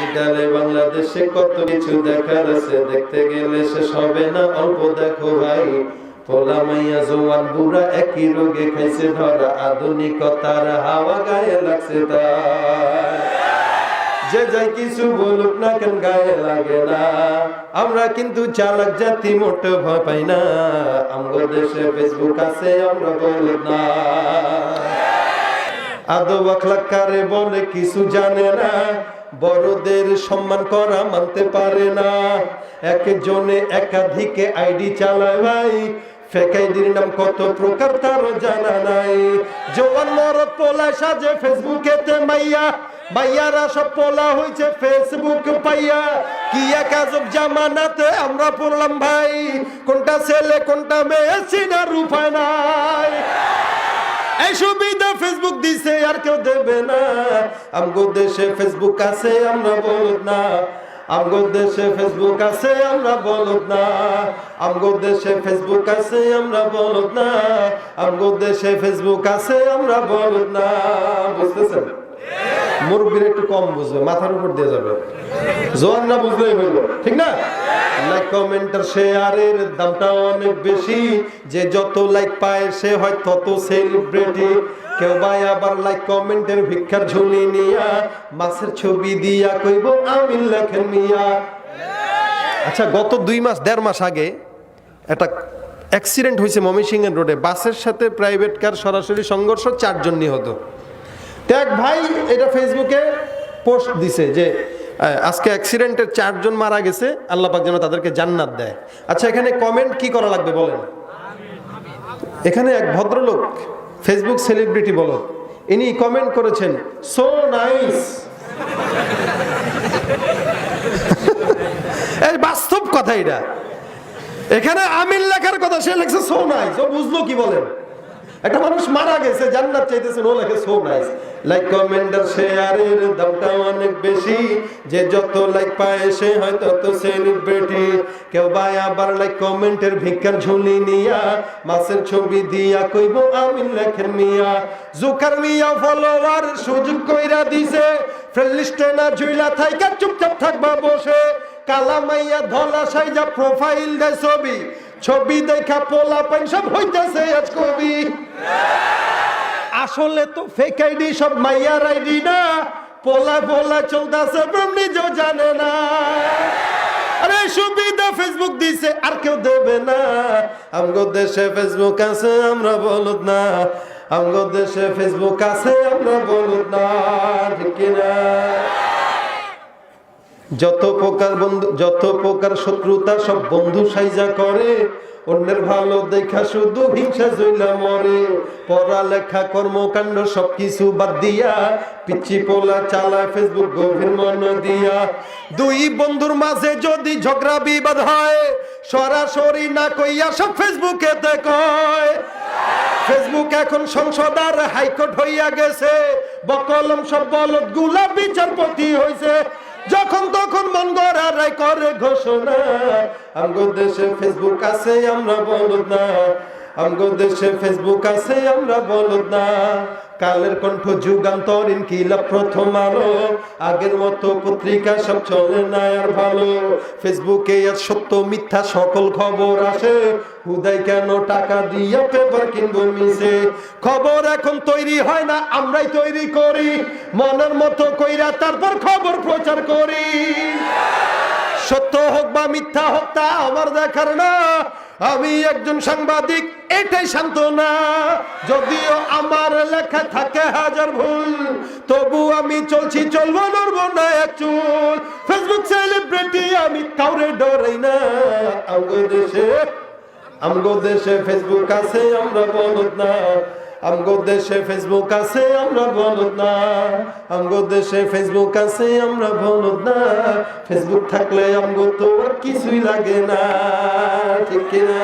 ডিজিটালে বাংলাদেশে কত কিছু দেখার আছে, দেখতে গেলে শেষ হবে না, অল্প দেখো ভাই। পোলা মাইয়া, জোয়ান বুড়া একই রোগে খাইছে, ধরা আধুনিকতার হাওয়া গায়ে লাগছে যে যাই কিছু বলুক না কেন গায়ে লাগে না। আমরা কিন্তু চালাক জাতি, মোটে ভয় পাই না। আমগো দেশে ফেসবুক আছে, আমরা বলুক না। আদব আখলাক কারে বলে, কিছু জানে না। বড়দের সম্মান করা মানতে পারে না। একজনে একাধিকে আইডি চালায় ভাই নাম মাইয়া, মাইয়ারা সব হয়েছে ফেসবুক পাইয়া। কি আমরা পড়লাম ভাই, কোনটা ছেলে কোনটা মেয়ে চিনার উপায় নাই। এই সুবিধা ফেসবুক দিছে, আর কেউ দেবে না। আমগো দেশে ফেসবুক আছে, আমরা বলদ না। আমগো দেশে ফেসবুক আছে, আমরা বলদ না। আমগো দেশে ফেসবুক আছে, আমরা বলদ না। আমগো দেশে ফেসবুক আছে, আমরা বলদ না। বুঝতেছেন? মুরব্বীর একটু কম বুঝবে, মাথার উপর দিয়ে যাবে। জোয়ান না বুঝলেই হইল। ঠিক না? লাইক কমেন্টার শেয়ারের দামটা অনেক বেশি। যে যত লাইক পায় সে হয় তত সেলিব্রিটি কেউ ভাই আবার লাইক কমেন্টের ভিক্ষার ঝুলি নিয়া মাছের ছবি দিয়া কইব, আমি লেখেন মিয়া। আচ্ছা গত দুই মাস, দেড় মাস আগে একটা অ্যাক্সিডেন্ট হয়েছে ময়মনসিংহের রোডে বাসের সাথে প্রাইভেট কার সরাসরি সংঘর্ষ, চারজন নিহত। তো এক ভাই এটা ফেসবুকে পোস্ট দিছে যে আজকে অ্যাক্সিডেন্টের চারজন মারা গেছে আল্লাহপাক যেন তাদেরকে জান্নাত দেয়। আচ্ছা এখানে কমেন্ট কি করা লাগবে বলেন? এখানে এক ভদ্রলোক ফেসবুক সেলিব্রিটি বলো, ইনি কমেন্ট করেছেন সো নাইস এই বাস্তব কথা এটা। এখানে আমিন লেখার কথা, সে লেখছে সো নাইস ও বুঝলো কি বলেন? একটা মানুষ মারা গেছে, জান্নাত চাইতেছে, ও লেখে সো নাইস লাইক কমেন্ট আর শেয়ারের দামটা অনেক বেশি। যে যত লাইক পায়, সে হয় তত সেলিব্রিটি কেউ ভাই আবার লাইক কমেন্টের ভিক্ষার ঝুলি নিয়া, মাছের ছবি দিয়া কইব আমি লেখেন মিয়া। জুকার মিয়া ফলোয়ার সুযোগ কইরা দিছে। ফ্রেন্ড লিস্টে না ঝুইলা থাইকা চুপচাপ থাকবা বসে। কালা মাইয়া ধলা সাইজা প্রোফাইল দে ছবি। ছবি দেখা পোলা পাইন, সব হইতেছে আজ কবি। আসলে তো ফেক আইডি সব মাইয়ার আইডি না। পোলা পোলা চলতেছে নিজেও জানে না। আরে সুবিধা ফেসবুক দিছে, আর কেউ দেবে না। আমগো দেশে ফেসবুক আছে, আমরা বলদ না। আমগো দেশে ফেসবুক আছে, আমরা বলদ না, ঠিক কিনা? যত প্রকার বন্ধু, যত প্রকার শত্রুতা সব বন্ধু সাইজা করে, অন্যের ভালো দেখা শুধু হিংসা জইলা মরে। পড়ালেখা, কর্মকাণ্ড সবকিছু বাদ দিয়া, পিচ্ছি পোলা চালা ফেসবুক গভীর মন দিয়া। দুই বন্ধুর মাঝে যদি ঝগড়া বিবাদ হয়, সরাসরি না কইয়া সব ফেসবুকে কয় ফেসবুক এখন সংসদ আর হাইকোর্ট হইয়া গেছে, বকলম সব বলদগুলা বিচারপতি হইছে। যখন তখন মন গড়ারাই করে ঘোষণা। আমগো দেশে ফেসবুক আছে, আমরা বলুন না। আমগো দেশে ফেসবুক আছে, আমরা বলুন না। কালের কণ্ঠ যুগান্তর, ইনকিলাব প্রথম আলো। আগের মতো পত্রিকা সব চলে না আর ভালো। ফেসবুকে আর সত্য মিথ্যা সকল খবর আসে। হুদাই কেন টাকা দিয়া পেপার কিনবো মিশে? খবর এখন তৈরি হয় না, আমরাই তৈরি করি। মনের মতো কইরা তারপর খবর প্রচার করি। সত্য হোক বা মিথ্যা হোক তা আমার দেখার না। আমি একজন সাংবাদিক, এটাই শান্ত না যদিও আমার লেখা থাকে হাজার ভুল, তবু আমি চলছি, চলবো, নড়বো না এক চুল। ফেসবুক সেলিব্রিটি আমি কাউরে ডরাই না। আমগো দেশে আমগো দেশে ফেসবুক আছে, আমরা বলত না। আমগো দেশে ফেসবুক আছে, আমরা বলদ না। আমগো দেশে ফেসবুক আছে, আমরা বলদ না। ফেসবুক থাকলে আমগো তো কিছুই লাগে না। ঠিক কিনা?